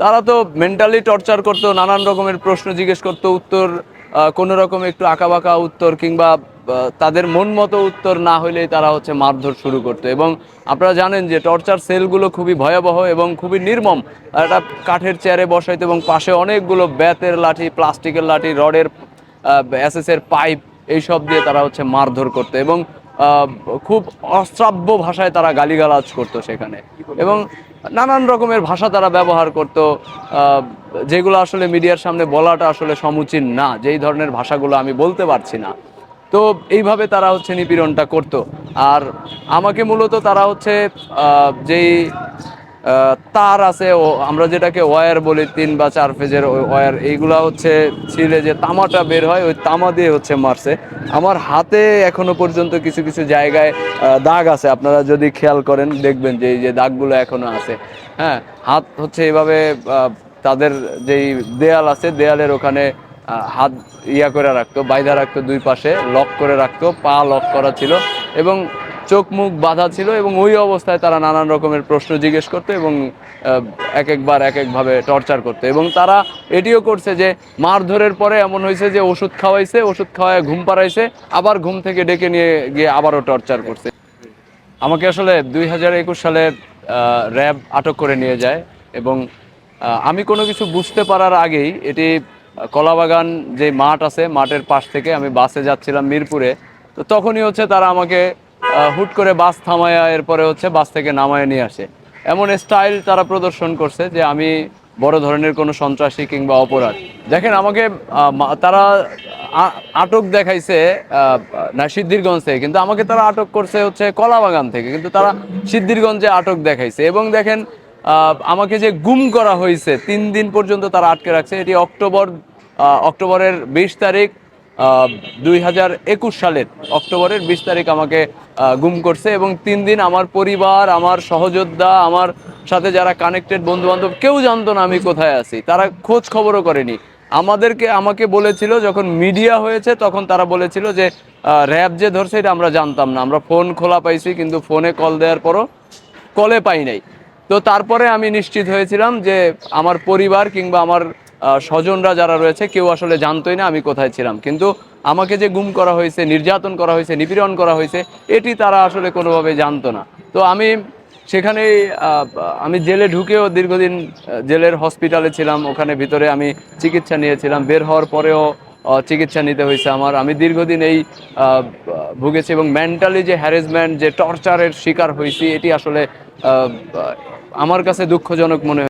তারা তো mentally torture করতো, নানান রকমের প্রশ্ন জিজ্ঞেস করতো, উত্তর কোনো রকম একটু আঁকাবাঁকা উত্তর কিংবা তাদের মন মতো উত্তর না হইলেই তারা হচ্ছে মারধর শুরু করতো। এবং আপনারা জানেন যে টর্চার সেলগুলো খুবই ভয়াবহ এবং খুবই নির্মম। একটা কাঠের চেয়ারে বসাইতো এবং পাশে অনেকগুলো ব্যাতের লাঠি প্লাস্টিকের লাঠি রডের এর পাইপ এইসব দিয়ে তারা হচ্ছে মারধর করতো এবং খুব অশ্রাব্য ভাষায় তারা গালিগালাজ করতো সেখানে। এবং নানান রকমের ভাষা তারা ব্যবহার করতো যেগুলো আসলে মিডিয়ার সামনে বলাটা আসলে সমুচীন না, যেই ধরনের ভাষাগুলো আমি বলতে পারছি না। তো এইভাবে তারা হচ্ছে নিপীড়নটা করত। আর আমাকে মূলত তারা হচ্ছে যেই তার আছে আমরা যেটাকে ওয়্যার বলি, তিন বা চার ফেজের ওয়্যার এইগুলা হচ্ছে ছিলে যে তামাটা বের হয়, ওই তামা দিয়ে হচ্ছে মারছে। আমার হাতে এখনও পর্যন্ত কিছু কিছু জায়গায় দাগ আছে, আপনারা যদি খেয়াল করেন, দেখবেন যে এই যে দাগগুলো এখনও আছে। হ্যাঁ হাত হচ্ছে এইভাবে তাদের যেই দেয়াল আছে, দেয়ালের ওখানে হাত ইয়া করে রাখতো, বাইধা রাখতো দুই পাশে, লক করে রাখতো, পা লক করা ছিল। এবং চোখ মুখ বাঁধা ছিল এবং ওই অবস্থায় তারা নানান রকমের প্রশ্ন জিজ্ঞেস করতো এবং এক একবার এক একভাবে টর্চার করতো। এবং তারা এটিও করছে যে, মারধরের পরে এমন হয়েছে যে, ওষুধ খাওয়াইছে, ওষুধ খাওয়ায় ঘুম পাড়াইছে, আবার ঘুম থেকে ডেকে নিয়ে গিয়ে আবারও টর্চার করছে। আমাকে আসলে দুই হাজার একুশ সালে র্যাব আটক করে নিয়ে যায় এবং আমি কোনো কিছু বুঝতে পারার আগেই এটি কলাবাগান যে মাঠ আছে, মাঠের পাশ থেকে আমি বাসে যাচ্ছিলাম মিরপুরে। তো তখনই হচ্ছে তারা আমাকে হুট করে বাস থামায়া এরপরে হচ্ছে বাস থেকে নামায় নিয়ে আসে। এমন স্টাইল তারা প্রদর্শন করছে যে আমি বড় ধরনের কোনো সন্ত্রাসী কিংবা অপরাধ। দেখেন আমাকে তারা আটক দেখাইছে না সিদ্ধিরগঞ্জ থেকে কিন্তু আমাকে তারা আটক করছে হচ্ছে কলাবাগান থেকে, কিন্তু তারা সিদ্ধিরগঞ্জে আটক দেখাইছে। এবং দেখেন আমাকে যে গুম করা হয়েছে, তিন দিন পর্যন্ত তারা আটকে রাখছে। এটি অক্টোবর অক্টোবরের বিশ তারিখ দুই হাজার একুশ সালের অক্টোবরের বিশ তারিখ আমাকে গুম করছে এবং তিন দিন আমার পরিবার, আমার সহযোদ্ধা, আমার সাথে যারা কানেক্টেড বন্ধু বান্ধব কেউ জানতো না আমি কোথায় আছি। তারা খোঁজ খবরও করেনি। আমাদেরকে, আমাকে বলেছিল, যখন মিডিয়া হয়েছে, তখন তারা বলেছিল যে র্যাব যে ধরছে, এটা আমরা জানতাম না। আমরা ফোন খোলা পাইছি, কিন্তু ফোনে কল দেওয়ার পরও কলে পাই নাই। তো তারপরে আমি নিশ্চিত হয়েছিলাম যে, আমার পরিবার কিংবা আমার স্বজনরা যারা রয়েছে, কেউ আসলে জানতোই না আমি কোথায় ছিলাম। কিন্তু আমাকে যে গুম করা হয়েছে, নির্যাতন করা হয়েছে, নিপীড়ন করা হয়েছে, এটি তারা আসলে কোনোভাবে জানতো না। তো আমি সেখানে আমি জেলে ঢুকেও দীর্ঘদিন জেলের হসপিটালে ছিলাম। ওখানে ভিতরে আমি চিকিৎসা নিয়েছিলাম। বের হওয়ার পরেও চিকিৎসা নিতে হয়েছে আমার। আমি দীর্ঘদিন এই ভুগেছি এবং মেন্টালি যে হ্যারাসমেন্ট যে টর্চারের শিকার হয়েছি, এটি আসলে আমার কাছে দুঃখজনক মনে